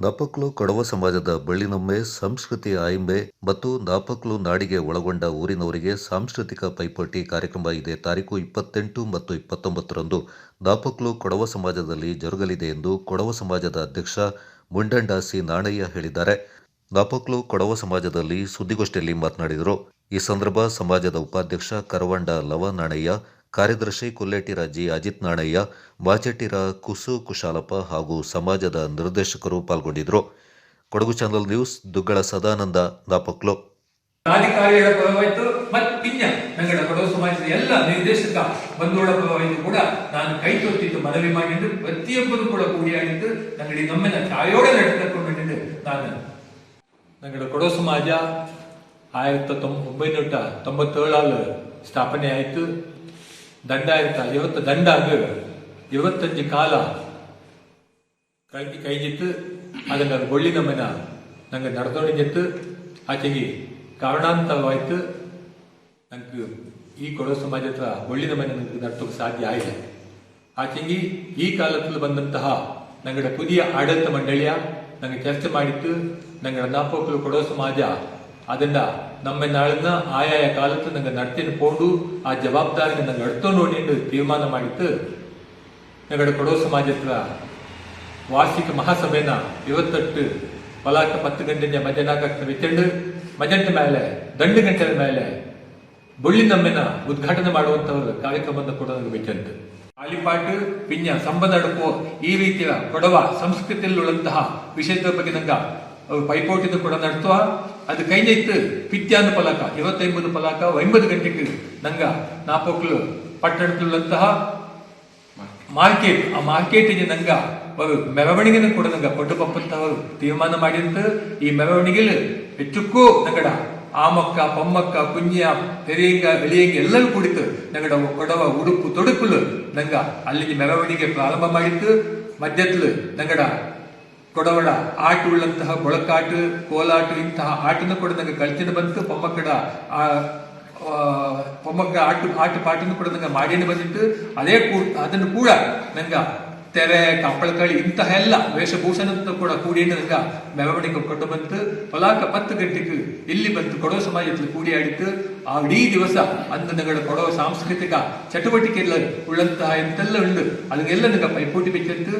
ನಾಪಕ್ಲು ಕೊಡವ ಸಮಾಜದ ಬೆಳ್ಳಿನೊಮ್ಮೆ ಸಂಸ್ಕೃತಿ ಆಯಿಂಬೆ ಮತ್ತು ನಾಪಕ್ಲು ನಾಡಿಗೆ ಒಳಗೊಂಡ ಊರಿನವರಿಗೆ ಸಾಂಸ್ಕೃತಿಕ ಪೈಪೋಟಿ ಕಾರ್ಯಕ್ರಮ ಇದೆ. ತಾರೀಕು ಇಪ್ಪತ್ತೆಂಟು ಮತ್ತು ಇಪ್ಪತ್ತೊಂಬತ್ತರಂದು ನಾಪಕ್ಲು ಕೊಡವ ಸಮಾಜದಲ್ಲಿ ಜರುಗಲಿದೆ ಎಂದು ಕೊಡವ ಸಮಾಜದ ಅಧ್ಯಕ್ಷ ಮುಂಡಂಡಾಸಿ ನಾಣಯ್ಯ ಹೇಳಿದ್ದಾರೆ. ನಾಪಕ್ಲು ಕೊಡವ ಸಮಾಜದಲ್ಲಿ ಸುದ್ದಿಗೋಷ್ಠಿಯಲ್ಲಿ ಮಾತನಾಡಿದರು. ಈ ಸಂದರ್ಭ ಸಮಾಜದ ಉಪಾಧ್ಯಕ್ಷ ಕರವಂಡ ಲವ ನಾಣಯ್ಯ ಕಾರ್ಯದರ್ಶಿ ಕೊಲ್ಲೇಟಿರಾಜಿ ಅಜಿತ್ ನಾಣಯ್ಯ, ಬಾಚೆಟ್ಟಿರ ಕುಸು ಕುಶಾಲಪ್ಪ ಹಾಗೂ ಸಮಾಜದ ನಿರ್ದೇಶಕರು ಪಾಲ್ಗೊಂಡಿದ್ದರು. Kodagu channel news, Duggala Sadananda, Napoklu. ಅಧಿಕಾರಿಗಳ ಪರವಾಯಿತು ಮತ್ತು ಪಿಂಜ ನಂಗಡ ಕೊಡಗು ಸಮಾಜದ ಎಲ್ಲ ನಿರ್ದೇಶಕ ಬಂಧುಗಳ ಪರವಾಯಿತು ಕೂಡ ನಾನು ಕೈ ತೊಟ್ಟಿದ್ದು ಮನವಿ ಮಾಡಿದ್ದು, ಪ್ರತಿಯೊಬ್ಬರು ಕೂಡ ಕೂಡಿಯಾಗಿದ್ದು ನಂಗಡಿ ನಮ್ಮನ್ನ ಛಾಯೋಡೆ ನಡೆದುಕೊಂಡು ನಾನು ನಂಗಡ ಕೊಡವ ಸಮಾಜ ಆಯಿರತ್ತ ತೊಂಬ ಒಂಬೈನೂರ ತೊಂಬತ್ತೇಳಲ್ಲಿ ಸ್ಥಾಪನೆ ಆಯಿತು ದಂಡ ಆಯ್ತಾ ಇವತ್ತು ದಂಡ ಆಗ ಇವತ್ತಂಜು ಕಾಲ. ಕೈ ಕೈಜಿತ್ತು ಅದನ್ನ ಗೊಳ್ಳಿ ನಮ್ಮನ ನಂಗೆ ನಡೆದೊಣಿಗೆತ್ತು ಆಚೆಗೆ ಕಾರಣಾಂತರವಾಯ್ತು. ನಂಗೆ ಈ ಕೊಡೋ ಸಮಾಜ ಹತ್ರ ಒಳ್ಳಿನ ಮನೆ ನನಗೆ ಸಾಧ್ಯ ಆಗಿದೆ ಆಚೆಗೆ ಈ ಕಾಲದಲ್ಲಿ ಬಂದಂತಹ ನಂಗಡ ಪುದಿಯ ಆಡಳಿತ ಮಂಡಳಿಯ ನಂಗೆ ಚರ್ಚೆ ಮಾಡಿತ್ತು. ನಂಗಡ ನಾಪೋಕಲು ಕೊಡೋ ಸಮಾಜ ಅದನ್ನ ನಾಳಿನ ಆಯಾಯ ಕಾಲಕ್ಕೆ ನಂಗೆ ಪೋಂಡು ಆ ಜವಾಬ್ದಾರಿನ ನಂಗೆ ಅಡ್ತು ನೋಡಿ ತೀರ್ಮಾನ ಮಾಡಿತ್ತು. ನಗಡೆ ಕೊಡೋ ಸಮಾಜದ ವಾರ್ಷಿಕ ಮಹಾಸಭೆನ ಇವತ್ತೆಟ್ಟು ಪಲಾಕ ಪತ್ತು ಗಂಟೆಯ ಮಧ್ಯಾಹ್ನ ವಿಚಂಡು ಮಜಂಟ ಮೇಲೆ ದಂಡು ಗಂಟೆ ಮೇಲೆ ಬುಳ್ಳಿ ನಮ್ಮನ ಉದ್ಘಾಟನೆ ಮಾಡುವಂತವ್ರ ಕಾರ್ಯಕ್ರಮವನ್ನು ಕೂಡ ನನಗೆ ಬಿಚ್ಚಂತು ಆಲಿಪಾಟು ಪಿಣ್ಯ, ಸಂಬಂಧ ಈ ರೀತಿಯ ಕೊಡವ ಸಂಸ್ಕೃತಿಯಲ್ಲಿರುವಂತಹ ವಿಷಯದ ಬಗ್ಗೆ ನಂಗೆ ಅವು ಪೈಪೋಟಿದು ಕೂಡ ನಡ್ತುವ, ಅದು ಕೈನಿತ್ತು ಪಿತ್ಯಾನ ಫಲಕ ಇವತ್ತೈಂಬದು ಫಲಕ, ಒಂಬತ್ತು ಗಂಟೆಗೆ ನಂಗ ನಾಪೋಕ್ಲು, ಪಟ್ಟಣದಲ್ಲಂತಹ ಮಾರ್ಕೆಟ್, ಆ ಮಾರ್ಕೆಟಿಗೆ ನಂಗ ಅವರು ಮೆರವಣಿಗೆನ ಕೂಡ ನಂಗ ಕೊಟ್ಟು ಪಪ್ಪಂತವರು ತೀರ್ಮಾನ ಮಾಡಿದಂತ ಈ ಮೆರವಣಿಗೆಲಿ ಹೆಚ್ಚಕ್ಕೂ ನಂಗಡ ಆಮಕ್ಕ, ಪೊಮ್ಮಕ್ಕ ಕುಂಜಿಯ ತೆರೆಯಂಗ ಬೆಳೆಯಂಗ ಎಲ್ಲರೂ ಕುಡಿತು ನಂಗಡ ಕೊಡವ ಉಡುಪು ತೊಡುಕುಲು ನಂಗ ಅಲ್ಲಿಗೆ ಮೆರವಣಿಗೆ ಪ್ರಾರಂಭ ಮಾಡಿತ್ತು. ಮಧ್ಯದಲ್ಲಿ ನಂಗಡ ಕೊಡವಡ ಆಟ ಉಳ್ಳಂತಹ ಕೊಳಕಾಟ ಕೋಲಾಟ ಇಂತಹ ಆಟನ ಕೂಡ ನಂಗೆ ಕಲ್ತಿನ ಬಂತು ಪೊಮ್ಮಕ್ಕಡ, ಆ ಪೊಮ್ಮಕ್ಕ ಆಟ ಆಟ ಪಾಠನು ಕೂಡ ನಂಗೆ ಮಾಡಿನ ಬಂದಿತ್ತು. ಅದೇ ಕೂ ಅದನ್ನು ಕೂಡ ನಂಗ ತೆರೆ ಕಪ್ಪಳಕಳಿ ಇಂತಹ ಎಲ್ಲ ವೇಷಭೂಷಣ ಕೂಡ ಕೂಡಿ ನಂಗ ಮೆರವಣಿಗೆ ಕೊಟ್ಟು ಬಂತು. ಪಲಾಕ ಪತ್ತು ಗಂಟೆಗೆ ಇಲ್ಲಿ ಬಂತು. ಕೊಡವ ಸಮಾಜದಲ್ಲಿ ಕೂಡಿ ಆಡಿತು ಆ ಇಡೀ ದಿವಸ ಅಂದು ನಗಡ ಕೊಡವ ಸಾಂಸ್ಕೃತಿಕ ಚಟುವಟಿಕೆ ಎಲ್ಲ ಉಳ್ಳಂತಹ ಎಂತೆಲ್ಲ ಉಂಡು ಅದನ್ನೆಲ್ಲ ನಂಗೆ ಪೈಪೋಟಿ ಬೆಚ್ಚಂತು.